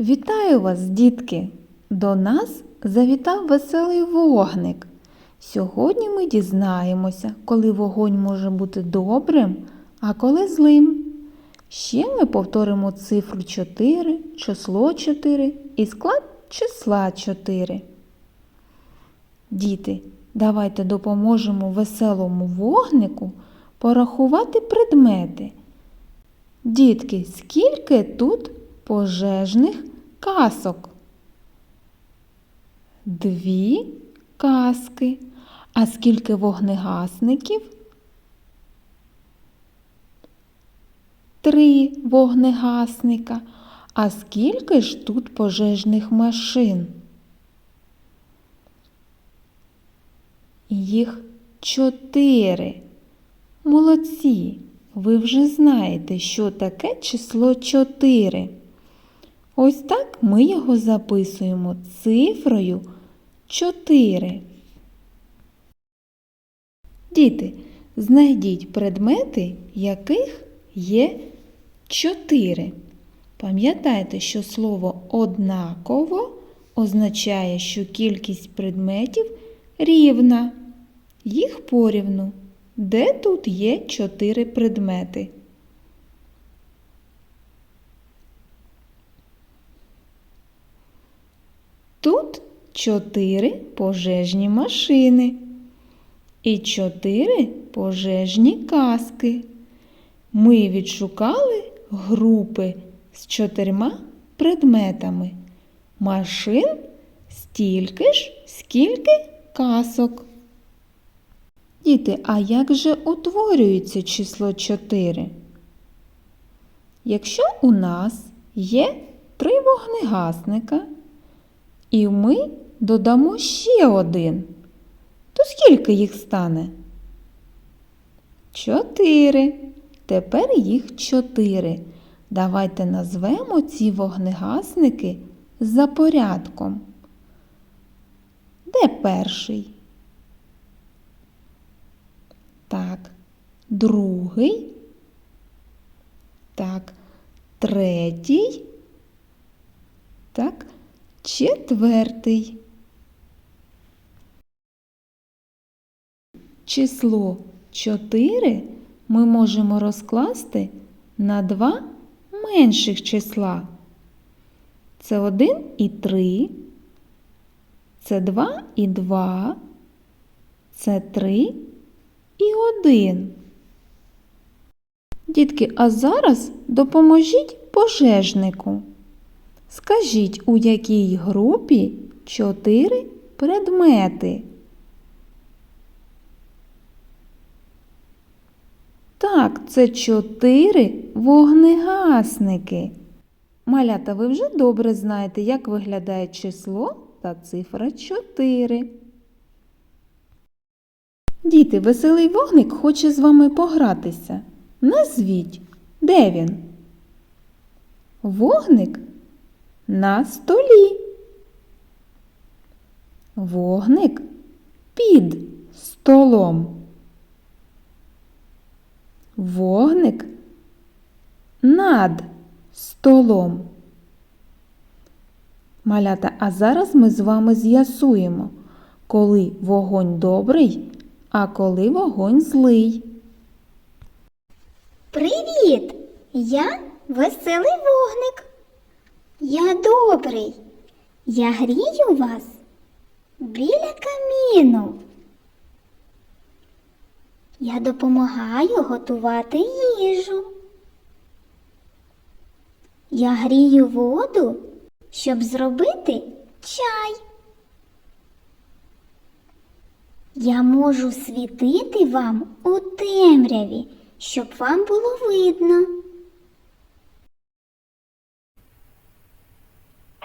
Вітаю вас, дітки! До нас завітав веселий вогник. Сьогодні ми дізнаємося, коли вогонь може бути добрим, а коли злим. Ще ми повторимо цифру 4, число 4 і склад числа 4. Діти, давайте допоможемо веселому вогнику порахувати предмети. Дітки, скільки тут пожежних касок? Дві каски. А скільки вогнегасників? Три вогнегасника. А скільки ж тут пожежних машин? Їх чотири. Молодці! Ви вже знаєте, що таке число 4. Ось так ми його записуємо цифрою 4. Діти, знайдіть предмети, яких є 4. Пам'ятайте, що слово однаково означає, що кількість предметів рівна. Їх порівну. Де тут є чотири предмети? Тут чотири пожежні машини і чотири пожежні каски. Ми відшукали групи з чотирма предметами. Машин стільки ж, скільки касок. Діти, а як же утворюється число 4? Якщо у нас є три вогнегасника, і ми додамо ще один, то скільки їх стане? Чотири. Тепер їх чотири. Давайте назвемо ці вогнегасники за порядком. Де перший? Так, другий. Так, третій. Так, четвертий. Число 4 ми можемо розкласти на два менших числа. Це 1 і 3, це 2 і 2, це 3 і 1. Дітки, а зараз допоможіть пожежнику. Скажіть, у якій групі 4 предмети? Так, це чотири вогнегасники. Малята, ви вже добре знаєте, як виглядає число та цифра 4. Діти, веселий вогник хоче з вами погратися. Назвіть, де він? Вогник на столі. Вогник під столом. Вогник над столом. Малята, а зараз ми з вами з'ясуємо, коли вогонь добрий, а коли вогонь злий. Привіт! Я веселий вогник. Я добрий. Я грію вас біля каміну. Я допомагаю готувати їжу. Я грію воду, щоб зробити чай. Я можу світити вам у темряві, щоб вам було видно.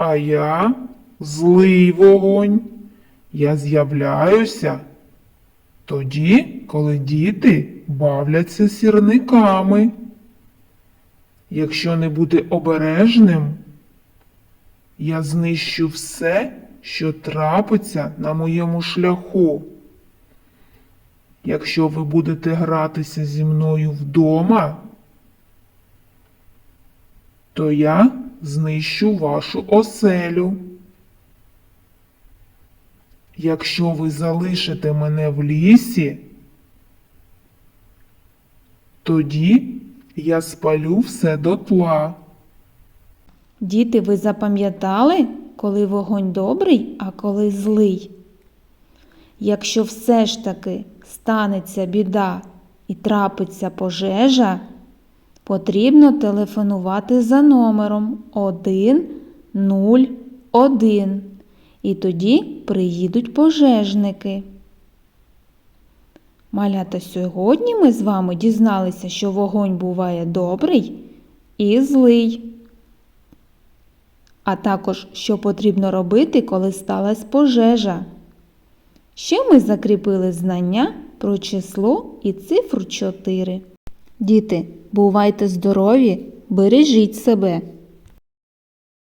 А я злий вогонь. Я з'являюся тоді, коли діти бавляться сірниками. Якщо не бути обережним, я знищу все, що трапиться на моєму шляху. Якщо ви будете гратися зі мною вдома, то я знищу вашу оселю. Якщо ви залишите мене в лісі, тоді я спалю все дотла. Діти, ви запам'ятали, коли вогонь добрий, а коли злий? Якщо все ж таки станеться біда і трапиться пожежа, потрібно телефонувати за номером 101. І тоді приїдуть пожежники. Малята, сьогодні ми з вами дізналися, що вогонь буває добрий і злий а також що потрібно робити, коли сталася пожежа. Ще ми закріпили знання про число і цифру 4. Діти, бувайте здорові, бережіть себе.